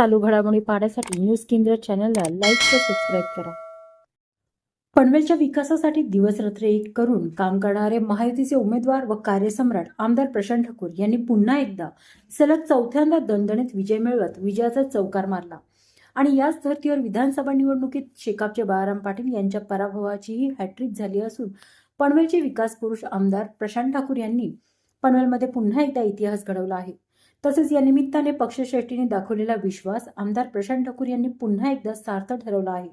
चालू घडामोडी पाहण्यासाठी न्यूज केंद्र चॅनलला लाईक व सबस्क्राईब करा. पनवेलच्या विकासासाठी दिवसरात्र एक करून काम करणारे महायुतीचे उमेदवार व कार्यसम्राट आमदार प्रशांत ठाकूर यांनी पुन्हा एकदा सलग चौथ्यांदा दणदणीत विजय मिळवत विजयाचा चौकार मारला. आणि याच धर्तीवर विधानसभा निवडणुकीत शेकापचे बाळाराम पाटील यांच्या पराभवाचीही हॅट्रिक झाली असून पनवेलचे विकास पुरुष आमदार प्रशांत ठाकूर यांनी पनवेलमध्ये पुन्हा एकदा इतिहास घडवला आहे. तसेच या निमित्ताने पक्षश्रेष्ठीने दाखवलेला विश्वास आमदार प्रशांत ठाकूर यांनी पुन्हा एकदा सार्थ ठरवला आहे.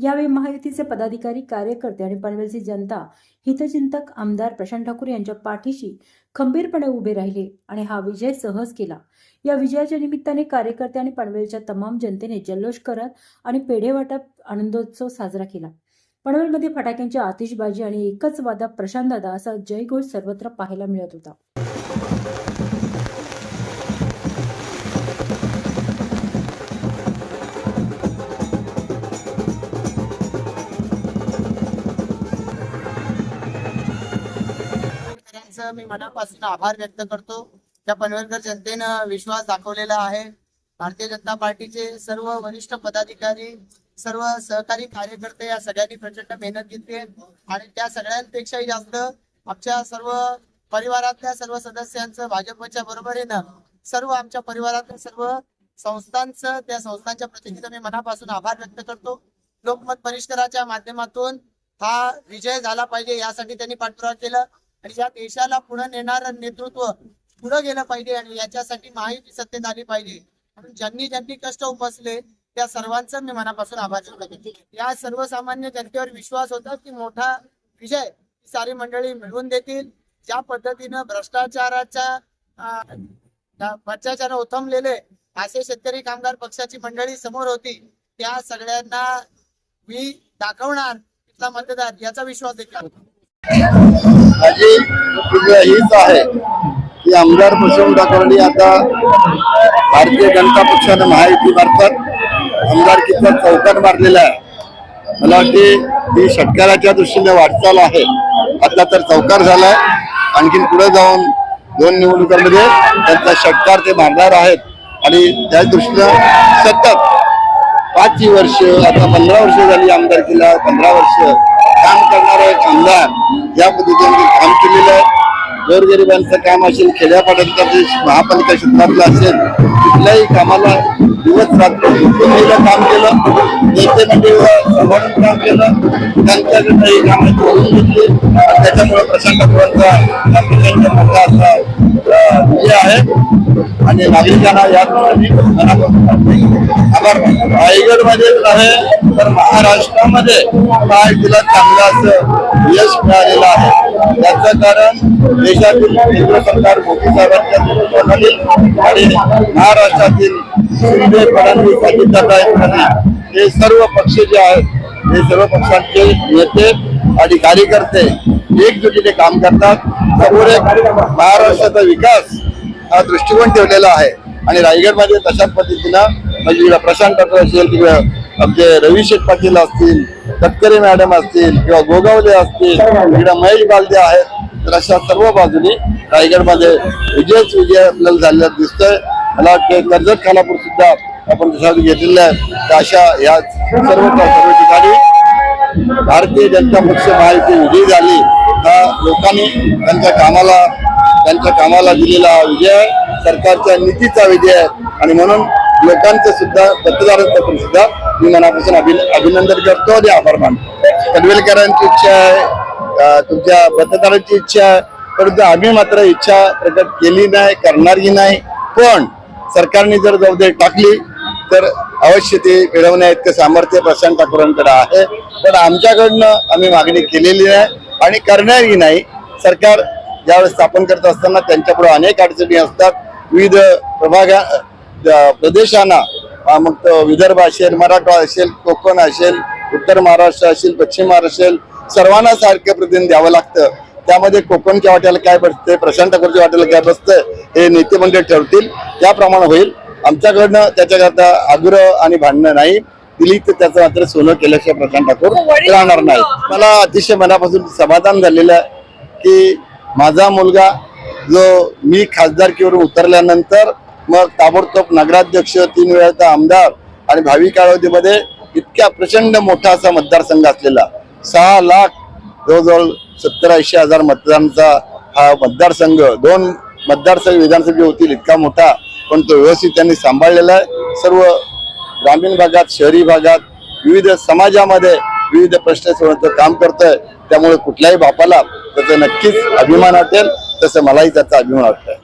यावेळी महायुतीचे पदाधिकारी कार्यकर्ते आणि पनवेलची जनता हितचिंतक आमदार प्रशांत ठाकूर यांच्या पाठीशी खंबीरपणे उभे राहिले आणि हा विजय सहज केला. या विजयाच्या निमित्ताने कार्यकर्ते आणि पनवेलच्या तमाम जनतेने जल्लोष करत आणि पेढे वाटप आनंदोत्सव साजरा केला. पनवेलमध्ये फटाक्यांची आतिषबाजी आणि एकच वादा प्रशांत दादा असा जयघोष सर्वत्र पाहायला मिळत होता. मी मनापासून आभार व्यक्त करतो. त्या पनवेलकर जनतेनं विश्वास दाखवलेला आहे. भारतीय जनता पार्टीचे सर्व वरिष्ठ पदाधिकारी सर्व सहकारी कार्यकर्ते या सगळ्यांनी प्रचंड मेहनत घेतली आणि त्या सगळ्यांपेक्षाही जास्त आमच्या सर्व परिवारातल्या सर्व सदस्यांचं भाजपच्या बरोबरीनं सर्व आमच्या परिवारातल्या सर्व संस्थांचं त्या संस्थांच्या प्रतिनिधीचं मी मनापासून आभार व्यक्त करतो. लोकमत परिष्कराच्या माध्यमातून हा विजय झाला पाहिजे यासाठी त्यांनी पाठपुरावा केला. आणि या देशाला पुढे नेणारं नेतृत्व पुढे गेलं पाहिजे आणि याच्यासाठी माहिती सत्तेत आली पाहिजे. म्हणून ज्यांनी ज्यांनी कष्ट उपसले त्या सर्वांचं मी मनापासून आभार करतो. या सर्वसामान्य जनतेवर विश्वास होता की मोठा विजय सारी मंडळी मिळवून देतील. ज्या पद्धतीनं भ्रष्टाचाराच्या भ्रष्टाचार उथमलेले असे शेतकरी कामगार पक्षाची मंडळी समोर होती त्या सगळ्यांना मी दाखवणार तिथला मतदार याचा विश्वास देखील माझी हीच आहे की आमदार प्रशांत ठाकरेंनी आता भारतीय जनता पक्षानं महायुती मार्फत आमदारकीचा चौकार मारलेला आहे. मला वाटते ही षटकाराच्या दृष्टीने वाटचाल आहे. आता तर चौकार झालाय. आणखीन पुढे जाऊन दोन निवडणुकांमध्ये त्यांचा षटकार ते मारणार आहेत. आणि त्या दृष्टीनं सतत पाच वर्ष आता पंधरा वर्ष झाली आमदारकीला पंधरा वर्ष काम करणारा एक आमदार या पद्धतीने काम केलेलं आहे. गोरगरिबांचं काम असेल खेड्यापाड्यांचं जे महापालिका क्षेत्रातलं असेल कुठल्याही कामाला दिवस रात्र महिला काम केलं नेते मंडळीवर सांभाळून काम केलं त्यांच्याकडनं ही कामं करून घेतली. आणि त्याच्यामुळे प्रशांत ठाकूरांचा हा प्रचंड मोठा असा हे। आहे आणि नागरिकांना या दृष्टीने रायगडमध्येच आहे तर महाराष्ट्रामध्ये काय तिला चांगलाच यश मिळालेलं आहे? त्याचं कारण देशातील केंद्र सरकार मोदी साहेबांच्या नेतृत्वाखाली आणि महाराष्ट्रातील शिंदे फडणवीस अजितदादा हे सर्व पक्ष जे आहेत हे सर्व पक्षांचे नेते आणि कार्यकर्ते एकजुटीने काम करतात. समोर एक महाराष्ट्राचा विकास हा दृष्टिकोन ठेवलेला आहे. आणि रायगडमध्ये तशाच पद्धतीनं म्हणजे इकडं प्रशांत ठाकरे असेल किंवा आमचे रवी शेठ पाटील असतील तटकरे मॅडम असतील किंवा गोगावले असतील इकडं महेश बालदे आहेत तर अशा सर्व बाजूनी रायगडमध्ये विजयच विजय आपल्याला झालेला दिसतोय. मला वाटतं कर्जत खानापूर सुद्धा आपण दुसऱ्या घेतलेलं आहे तर अशा या सर्व सर्व ठिकाणी भारतीय जनता पक्ष महायुती विजयी झाली. लोकांनी त्यांच्या कामाला त्यांच्या कामाला दिलेला विजय आहे. सरकारच्या नीतीचा विजय आहे. आणि म्हणून लोकांचं सुद्धा मतदारांचं सुद्धा मी मनापासून अभिन अभिनंदन करतो आणि आभार मानतो. पनवेलकरांची इच्छा आहे तुमच्या पत्रकारांची इच्छा आहे परंतु आम्ही मात्र इच्छा प्रकट केली नाही करणारही नाही. पण सरकारने जर जबाबदारी टाकली तर अवश्य ते मिळवण्या इतकं सामर्थ्य प्रशांत ठाकूरांकडे आहे. पण आमच्याकडनं आम्ही मागणी केलेली नाही आणि करणारही नाही. सरकार ज्यावेळेस स्थापन करत असताना त्यांच्यापुढे अनेक अडचणी असतात. विविध प्रभागा प्रदेशांना मग विदर्भ असेल मराठवाडा असेल कोकण असेल उत्तर महाराष्ट्र असेल पश्चिम महाराष्ट्र असेल सर्वांना सारखं प्रतिनिधी द्यावं लागतं. त्यामध्ये कोकणच्या वाट्याला काय बसते प्रशांत ठाकूरच्या वाट्याला काय बसतं हे नेते मंडळ ठरतील. त्याप्रमाणे होईल. आमच्याकडनं त्याच्याकरता आग्रह आणि भांडणं नाही. दिली तर त्याचं मात्र सोनं केल्याशिवाय प्रशांत ठाकूर राहणार नाही. मला अतिशय मनापासून समाधान झालेलं आहे की माझा मुलगा जो मी खासदारकीवरून उतरल्यानंतर मग ताबडतोब नगराध्यक्ष तीन वेळाचा आमदार आणि भावी कालावधीमध्ये इतक्या प्रचंड मोठा असा मतदारसंघ असलेला सहा लाख जवळजवळ सत्तर ऐंशी हजार मतदारांचा हा मतदारसंघ दोन मतदारसंघ विधानसभे होतील इतका मोठा पण तो व्यवस्थित त्यांनी सांभाळलेला आहे. सर्व ग्रामीण भागात शहरी भागात विविध समाजामध्ये विविध प्रश्न सोडवण्याचं काम करतोय. त्यामुळे कुठल्याही बापाला त्याचा नक्कीच अभिमान वाटेल तसं मलाही त्याचा अभिमान वाटतंय.